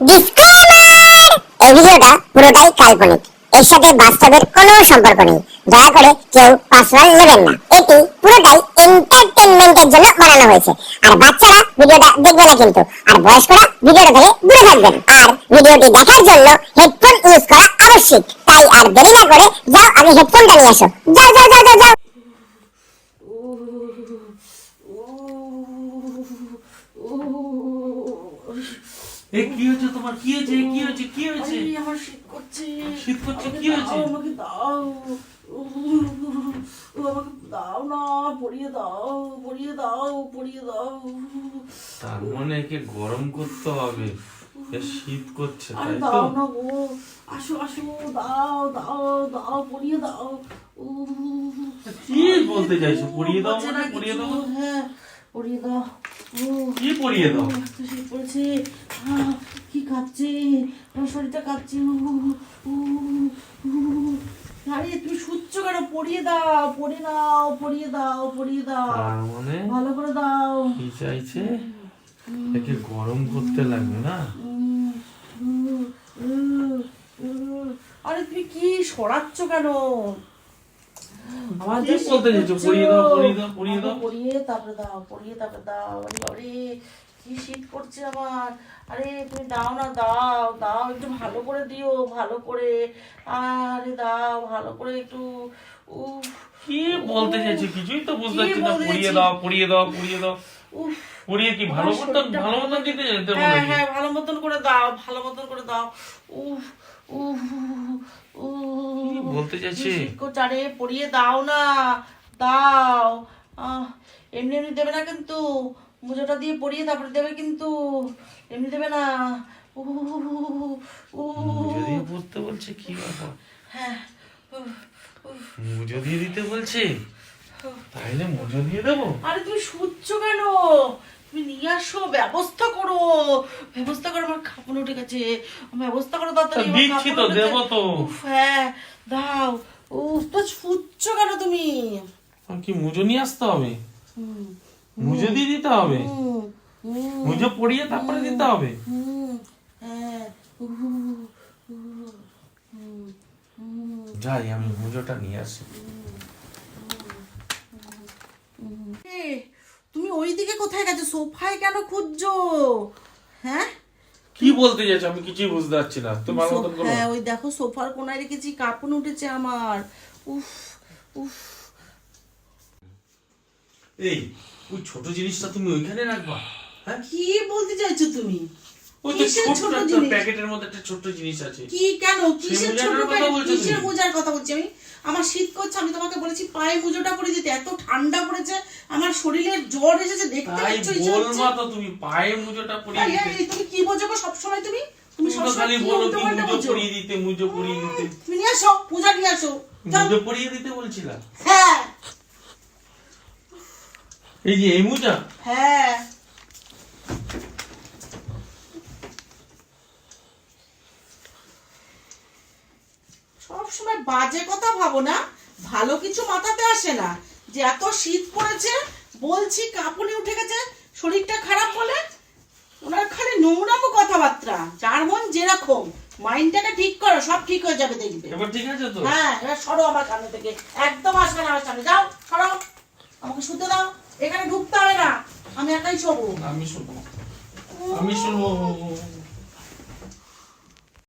Disclaimer এই ভিডিওটা পুরোটাই কাল্পনিক। এর সাথে বাস্তবের কোনো সম্পর্ক নেই। দয়া করে কেউ পার্সোনাল নেবেন না। এটি পুরোটাই এন্টারটেইনমেন্টের জন্য বানানো হয়েছে। আর বাচ্চারা ভিডিওটা দেখবে না কিন্তু। আর বয়স্করা ভিডিওটা থেকে দূরে থাকবেন। আর ভিডিওটি দেখার জন্য হেডফোন ইউজ করা আবশ্যক। তাই আর দেরি না করে যাও, আগে হেডফোনটা নিয়ে আসো। যাও যাও যাও যাও। এ কি হয়েছে তোমার? কি হয়েছে? কি হয়েছে? কি হয়েছে? আমার শীত করছে। শীত করছে, কি হয়েছে? আমাকে দাও। আমাকে দাও না পরিয়ে দাও পরিয়ে দাও পরিয়ে দাও। তার মানে একে গরম করতে হবে। শীত করছে আরে তাই তো? দাও না গো। আসো আসো দাও দাও দাও পরিয়ে দাও। কি বলতে চাইছো? পরিয়ে দাও মানে পরিয়ে দাও? হ্যাঁ পরিয়ে দাও। কি পরিয়ে দাও? পড়েছে। কি কাঁপছে? আমার শরীরটা কাঁপছে। আরে তুমি সুচ্ছ কেন? পরিয়ে দাও পরিয়ে দাও পরিয়ে দাও পরিয়ে দাও। মানে? ভালো করে দাও। কি চাইছে? একে গরম করতে লাগবে না। আরে তুমি কি সরাচ্ছ কেন? আমার কি বলতে চাইছো? পরিয়ে দাও, পরিয়ে দাও, পরিয়ে দাও। পরিয়ে তারপরে দাও পরিয়ে তারপরে দাও। আরে কি শীত করছে আমার? আরে তুমি দাও না দাও দাও একটু ভালো করে দিও ভালো করে। আরে দাও ভালো করে একটু উফ কি বলতে চাইছো? কিছুই তো বুঝতে পারছি না। পরিয়ে দাও পরিয়ে দাও পরিয়ে দাও। উফ কি ভালো মতন ভালো মতন দিতে যেতে হ্যাঁ হ্যাঁ ভালো মতন করে দাও ভালো মতন করে দাও। উফ উফ উফ। বলতে চাইছে? চারে পরিয়ে দাও না দাও। আহ, এমনি এমনি দেবে না কিন্তু মুজোটা দিয়ে পরিয়ে তারপরে দেবে কিন্তু এমনি দেবে না। যদি পড়তে বলছে কি ব্যাপার? হ্যাঁ। মুজো দিয়ে দিতে বলছে? তাইলে মুজো দিয়ে দেবো। আরে তুমি শুচ্ছ কেন? তুমি নিয়ে আসো ব্যবস্থা করো। ব্যবস্থা করো আমার খাপন উঠে গেছে ব্যবস্থা করো তাড়াতাড়ি দিচ্ছি তো, দেবো তো। উফ, হ্যাঁ দাও। উফ তো শুচ্ছ কেন তুমি? কি মুজো নিয়ে আসতে হবে? মুজো দিয়ে দিতে হবে? মুজো পড়িয়ে তারপরে দিতে হবে? হ্যাঁ। যাই আমি মুজোটা নিয়ে আসি। তুমি ওইদিকে কোথায় গেছো? সোফায় কেন খুঁজছো? হ্যাঁ? কি বলতে চাইছো? আমি কিছুই বুঝতে পারছি না। তুমি ভালো মতন করো। হ্যাঁ ওই দেখো সোফার কোনায় রেখেছি কাপড় উঠেছে আমার। উফ উফ। এই ওই ছোট জিনিসটা তুমি ওইখানে রাখবা? হ্যাঁ? কি বলতে চাইছো তুমি? ওই তো ছোট ছোট একটা জিনিস? প্যাকেটের মধ্যে একটা ছোট জিনিস আছে। কি কেন? কিসের ছোট প্যাকেট? কিসের মোজার কথা বলছি আমি? আমার শীত করছে আমি তোমাকে বলেছি পায়ে মোজাটা পরে দিতে। এত ঠান্ডা পড়েছে আমার শরীরে জ্বর এসেছে দেখতে পাচ্ছ ইচ্ছে বলবা তো তুমি পায়ে মুজোটা দিতে। তুমি কি বোঝো গো তুমি? তুমি তুমি তো খালি বলো কি মুজো পরিয়ে দিতে মুজো পরিয়ে দিতে। তুমি নিয়ে আসো পূজা নিয়ে আসো মুজো পরিয়ে দিতে বলছিলাম হ্যাঁ। এই যে এই মুজা? হ্যাঁ। সব সময় বাজে কথা ভাবো না ভালো কিছু মাথাতে আসে না। যে এত শীত পড়েছে বলছি কাঁপুনি উঠে গেছে শরীরটা খারাপ বলে? ওনার খালি নোংরামো কথাবার্তা যার মন যেরকম মাইন্ডটাকে ঠিক করো সব ঠিক হয়ে যাবে দেখবে। এবার ঠিক আছে তো? হ্যাঁ এবার সরো আমার সামনে থেকে একদম আসবে না আমার সামনে। যাও সরো। আমাকে শুতে দাও এখানে ঢুকতে হবে না। আমি একাই শোবো। আমি শুনব আমি শুনব